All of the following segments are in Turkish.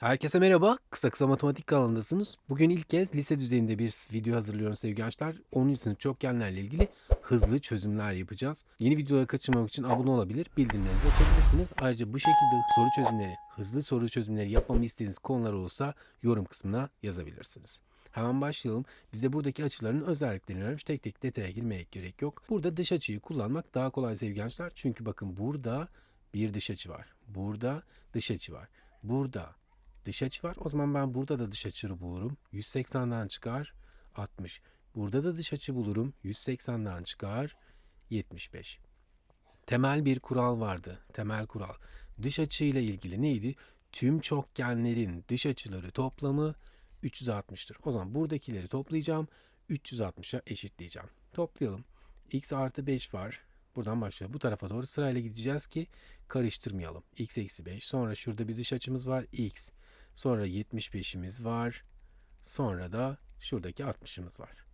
Herkese merhaba. Kısa kısa matematik kanalındasınız. Bugün ilk kez lise düzeyinde bir video hazırlıyorum sevgili gençler. 10. sınıf çokgenlerle ilgili hızlı çözümler yapacağız. Yeni videoları kaçırmamak için abone olabilir, bildirimlerinizi açabilirsiniz. Ayrıca bu şekilde soru çözümleri, hızlı soru çözümleri yapmamı istediğiniz konular olursa yorum kısmına yazabilirsiniz. Hemen başlayalım. Bize buradaki açıların özelliklerini vermiş. Tek tek detaya girmeye gerek yok. Burada dış açıyı kullanmak daha kolay sevgili gençler. Çünkü bakın burada bir dış açı var. Burada dış açı var. Burada dış açı var. O zaman ben burada da dış açıyı bulurum. 180'den çıkar 60. Burada da dış açı bulurum. 180'den çıkar 75. Temel bir kural vardı. Temel kural. Dış açıyla ilgili neydi? Tüm çokgenlerin dış açıları toplamı 360'tır. O zaman buradakileri toplayacağım. 360'a eşitleyeceğim. Toplayalım. x artı 5 var. Buradan başlıyor. Bu tarafa doğru sırayla gideceğiz ki karıştırmayalım. x eksi 5. Sonra şurada bir dış açımız var. x. Sonra 75'imiz var. Sonra da şuradaki 60'ımız var.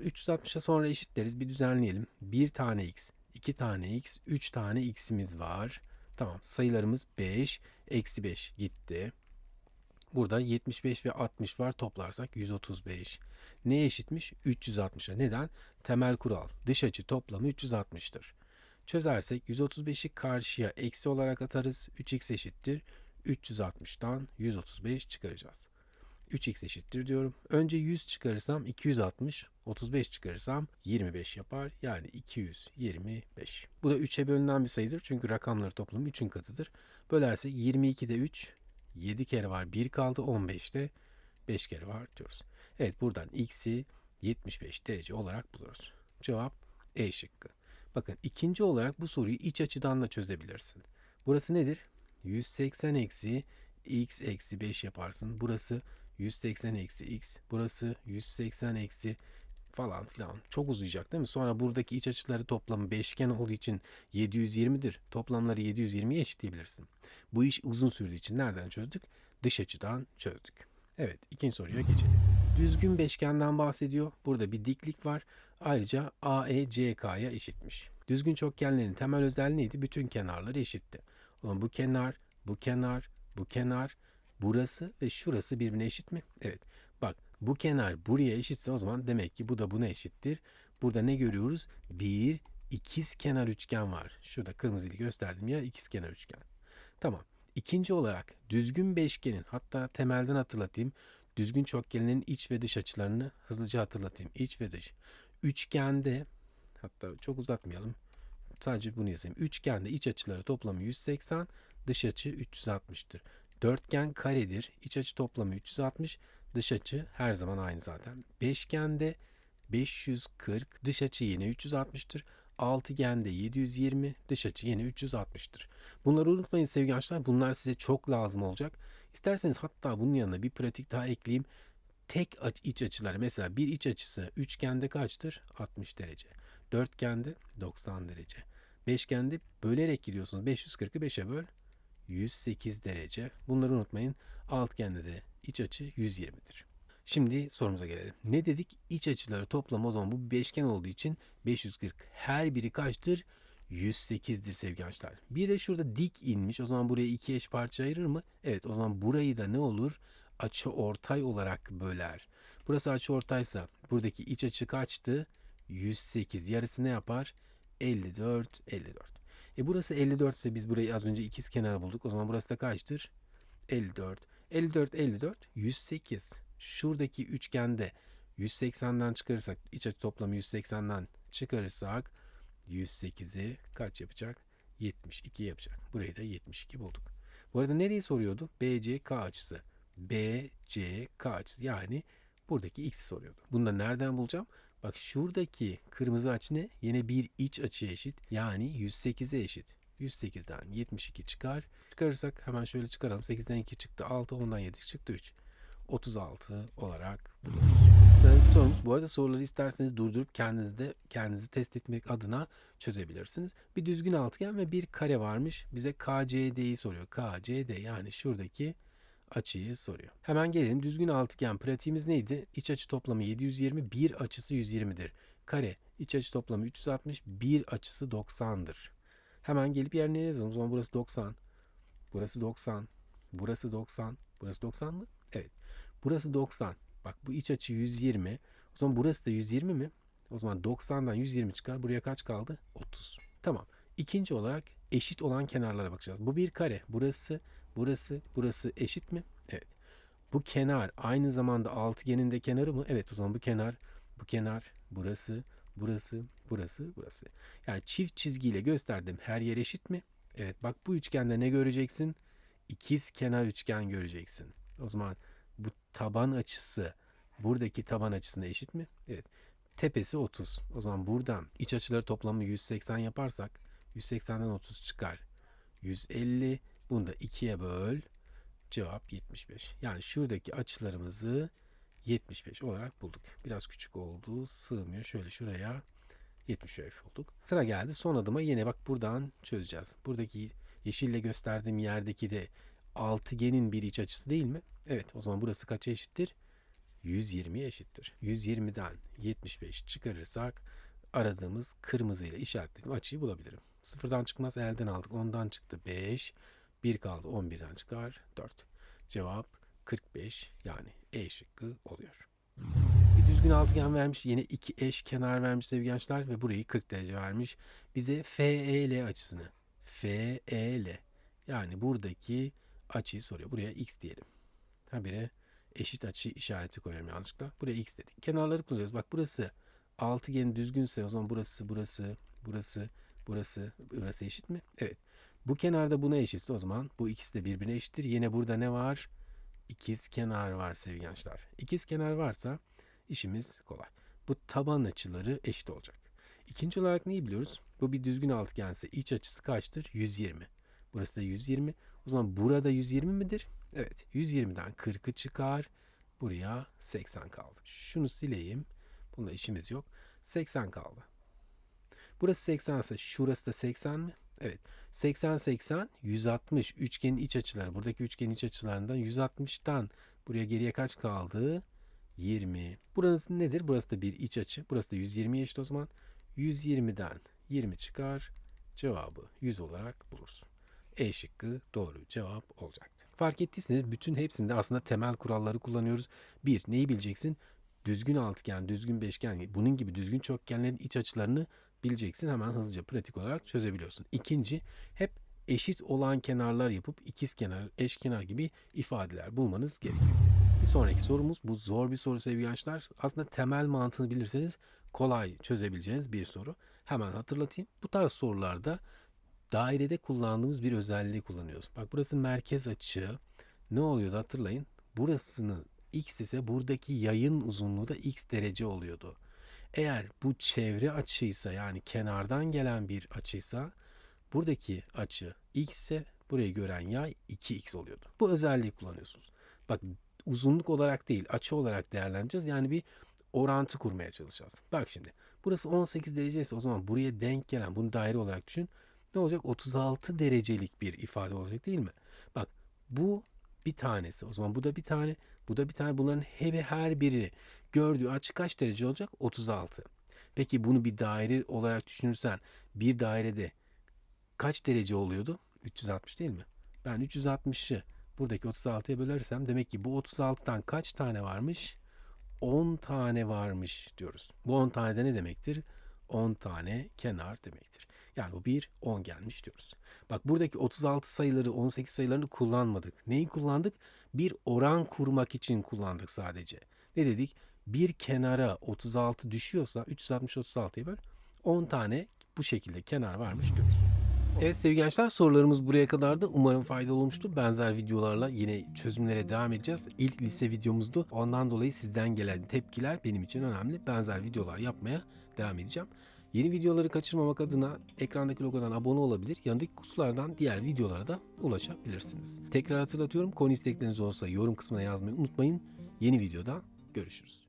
360'a sonra eşitleriz. Bir düzenleyelim. 1 tane x, 2 tane x, 3 tane x'imiz var. Tamam. Sayılarımız 5, eksi 5 gitti. Burada 75 ve 60 var. Toplarsak 135. Neye eşitmiş? 360'a. Neden? Temel kural. Dış açı toplamı 360'tır. Çözersek 135'i karşıya eksi olarak atarız. 3x eşittir. 360'tan 135 çıkaracağız. 3x eşittir diyorum. Önce 100 çıkarırsam 260, 35 çıkarırsam 25 yapar. Yani 225. Bu da 3'e bölünen bir sayıdır. Çünkü rakamları toplamı 3'ün katıdır. Bölersek 22'de 3, 7 kere var 1 kaldı. 15'te 5 kere var diyoruz. Evet buradan x'i 75 derece olarak buluruz. Cevap E şıkkı. Bakın ikinci olarak bu soruyu iç açıdan da çözebilirsin. Burası nedir? 180 eksi x eksi 5 yaparsın. Burası 180 eksi x. Burası 180 eksi falan filan. Çok uzayacak değil mi? Sonra buradaki iç açıları toplamı beşgen olduğu için 720'dir. Toplamları 720'ye eşitleyebilirsin. Bu iş uzun sürdüğü için nereden çözdük? Dış açıdan çözdük. Evet ikinci soruya geçelim. Düzgün beşgenden bahsediyor. Burada bir diklik var. Ayrıca AE eşitmiş. Düzgün çokgenlerin temel özelliği neydi? Bütün kenarları eşitti. O zaman bu kenar, bu kenar, bu kenar, burası ve şurası birbirine eşit mi? Evet. Bak bu kenar buraya eşitse o zaman demek ki bu da buna eşittir. Burada ne görüyoruz? Bir ikiz kenar üçgen var. Şurada kırmızıyla gösterdiğim yer ikiz kenar üçgen. Tamam. İkinci olarak düzgün beşgenin hatta temelden hatırlatayım. Düzgün çokgenlerin iç ve dış açılarını hızlıca hatırlatayım. İç ve dış. Üçgende hatta çok uzatmayalım. Sadece bunu yazayım. Üçgende iç açıları toplamı 180, dış açı 360'tır. Dörtgen karedir. İç açı toplamı 360, dış açı her zaman aynı zaten. Beşgende 540, dış açı yine 360'tır. Altıgende 720, dış açı yine 360'tır. Bunları unutmayın sevgili arkadaşlar. Bunlar size çok lazım olacak. İsterseniz hatta bunun yanına bir pratik daha ekleyeyim. Tek iç açıları mesela bir iç açısı üçgende kaçtır? 60 derece. Dörtgende 90 derece. Beşgende bölerek gidiyorsunuz. 540'ı 5'e böl. 108 derece. Bunları unutmayın. Altıgende de iç açı 120'dir. Şimdi sorumuza gelelim. Ne dedik? İç açıları toplam o zaman bu beşgen olduğu için 540. Her biri kaçtır? 108'dir sevgili arkadaşlar. Bir de şurada dik inmiş. O zaman buraya iki eş parça ayırır mı? Evet o zaman burayı da ne olur? Açı ortay olarak böler. Burası açı ortaysa buradaki iç açı kaçtı? 108. Yarısı ne yapar? 54, 54. E burası 54 ise biz burayı az önce ikiz kenar bulduk. O zaman burası da kaçtır? 54. 54, 54, 108. Şuradaki üçgende 180'den çıkarırsak, iç açı toplamı 180'den çıkarırsak 108'i kaç yapacak? 72 yapacak. Burayı da 72 bulduk. Bu arada nereyi soruyordu? BCK açısı. BCK açısı yani buradaki x'i soruyordu. Bunu da nereden bulacağım? Bak şuradaki kırmızı açı ne? Yine bir iç açıya eşit. Yani 108'e eşit. 108'den 72 çıkar. Çıkarırsak hemen şöyle çıkaralım. 8'den 2 çıktı 6, 10'dan 7 çıktı 3. 36 olarak buluruz. Sıradaki sorumuz bu arada soruları isterseniz durdurup kendinizde kendinizi test etmek adına çözebilirsiniz. Bir düzgün altıgen ve bir kare varmış. Bize KCD'yi soruyor. KCD yani şuradaki açıyı soruyor. Hemen gelelim. Düzgün altıgen pratiğimiz neydi? İç açı toplamı 720, bir açısı 120'dir. Kare iç açı toplamı 360, bir açısı 90'dır. Hemen gelip yerine yazalım. O zaman burası 90. Burası 90. Burası 90. Burası 90 mı? Evet. Burası 90. Bak bu iç açı 120. O zaman burası da 120 mi? O zaman 90'dan 120 çıkar. Buraya kaç kaldı? 30. Tamam. İkinci olarak eşit olan kenarlara bakacağız. Bu bir kare. Burası, burası, burası eşit mi? Evet. Bu kenar aynı zamanda altıgenin de kenarı mı? Evet o zaman bu kenar, bu kenar, burası, burası, burası, burası. Yani çift çizgiyle gösterdim her yer eşit mi? Evet bak bu üçgende ne göreceksin? İkiz kenar üçgen göreceksin. O zaman bu taban açısı buradaki taban açısına eşit mi? Evet. Tepesi 30. O zaman buradan iç açıları toplamı 180 yaparsak 180'den 30 çıkar. 150. Bunu da 2'ye böl. Cevap 75. Yani şuradaki açılarımızı 75 olarak bulduk. Biraz küçük oldu. Sığmıyor. Şöyle şuraya 75 bulduk. Sıra geldi son adıma yine bak buradan çözeceğiz. Buradaki yeşille gösterdiğim yerdeki de altıgenin bir iç açısı değil mi? Evet o zaman burası kaça eşittir? 120'ye eşittir. 120'den 75 çıkarırsak aradığımız kırmızı ile işaretlediğim açıyı bulabilirim. Sıfırdan çıkmaz elden aldık. 10'dan çıktı 5. 1 kaldı 11'den çıkar 4. Cevap 45 yani E şıkkı oluyor. Bir düzgün altıgen vermiş. Yine iki eş kenar vermiş sevgili gençler ve burayı 40 derece vermiş. Bize FEL açısını FEL yani buradaki açıyı soruyor. Buraya x diyelim. Habire eşit açı işareti koyuyorum yanlışlıkla. Buraya x dedik. Kenarları kullanıyoruz. Bak burası altıgen düzgünse o zaman burası, burası, burası, burası, burası eşit mi? Evet. Bu kenarda buna eşitse o zaman bu ikisi de birbirine eşittir. Yine burada ne var? İkiz kenar var sevgili gençler. İkiz kenar varsa işimiz kolay. Bu taban açıları eşit olacak. İkinci olarak neyi biliyoruz? Bu bir düzgün altıgense iç açısı kaçtır? 120. Burası da 120. O zaman burada 120 midir? Evet. 120'den 40'ı çıkar. Buraya 80 kaldı. Şunu sileyim. Bunda işimiz yok. 80 kaldı. Burası 80 ise şurası da 80 mi? Evet. 80 80 160 üçgenin iç açıları. Buradaki üçgenin iç açılarından 160'tan buraya geriye kaç kaldı? 20. Burası nedir? Burası da bir iç açı. Burası da 120 eşit o zaman. 120'den 20 çıkar. Cevabı 100 olarak bulursun. E şıkkı doğru cevap olacaktı. Fark ettiyseniz bütün hepsinde aslında temel kuralları kullanıyoruz. Bir, neyi bileceksin? Düzgün altıgen, düzgün beşgen, bunun gibi düzgün çokgenlerin iç açılarını bileceksin. Hemen hızlıca pratik olarak çözebiliyorsun. İkinci, hep eşit olan kenarlar yapıp ikiz kenar, eşkenar gibi ifadeler bulmanız gerekiyor. Bir sonraki sorumuz bu zor bir soru sevgili gençler. Aslında temel mantığını bilirseniz kolay çözebileceğiniz bir soru. Hemen hatırlatayım. Bu tarz sorularda dairede kullandığımız bir özelliği kullanıyoruz. Bak burası merkez açı. Ne oluyordu hatırlayın. Burasını x ise buradaki yayın uzunluğu da x derece oluyordu. Eğer bu çevre açıysa yani kenardan gelen bir açıysa buradaki açı x ise burayı gören yay 2x oluyordu. Bu özelliği kullanıyorsunuz. Bak uzunluk olarak değil açı olarak değerleneceğiz. Yani bir orantı kurmaya çalışacağız. Bak şimdi burası 18 derece ise o zaman buraya denk gelen bunu daire olarak düşün. Ne olacak? 36 derecelik bir ifade olacak değil mi? Bak bu bir tanesi. O zaman bu da bir tane, bu da bir tane. Bunların her, her biri gördüğü açı kaç derece olacak? 36. Peki bunu bir daire olarak düşünürsen bir dairede kaç derece oluyordu? 360 değil mi? Ben 360'ı buradaki 36'ya bölersem demek ki bu 36'dan kaç tane varmış? 10 tane varmış diyoruz. Bu 10 tane de ne demektir? 10 tane kenar demektir. Yani bu bir 10 gelmiş diyoruz. Bak buradaki 36 sayıları 18 sayılarını kullanmadık. Neyi kullandık? Bir oran kurmak için kullandık sadece. Ne dedik? Bir kenara 36 düşüyorsa 360 36'ya böl 10 tane bu şekilde kenar varmış diyoruz. Evet sevgili gençler sorularımız buraya kadardı. Umarım faydalı olmuştur. Benzer videolarla yine çözümlere devam edeceğiz. İlk lise videomuzdu. Ondan dolayı sizden gelen tepkiler benim için önemli. Benzer videolar yapmaya devam edeceğim. Yeni videoları kaçırmamak adına ekrandaki logodan abone olabilir. Yanındaki kutulardan diğer videolara da ulaşabilirsiniz. Tekrar hatırlatıyorum. Konu istekleriniz olsa yorum kısmına yazmayı unutmayın. Yeni videoda görüşürüz.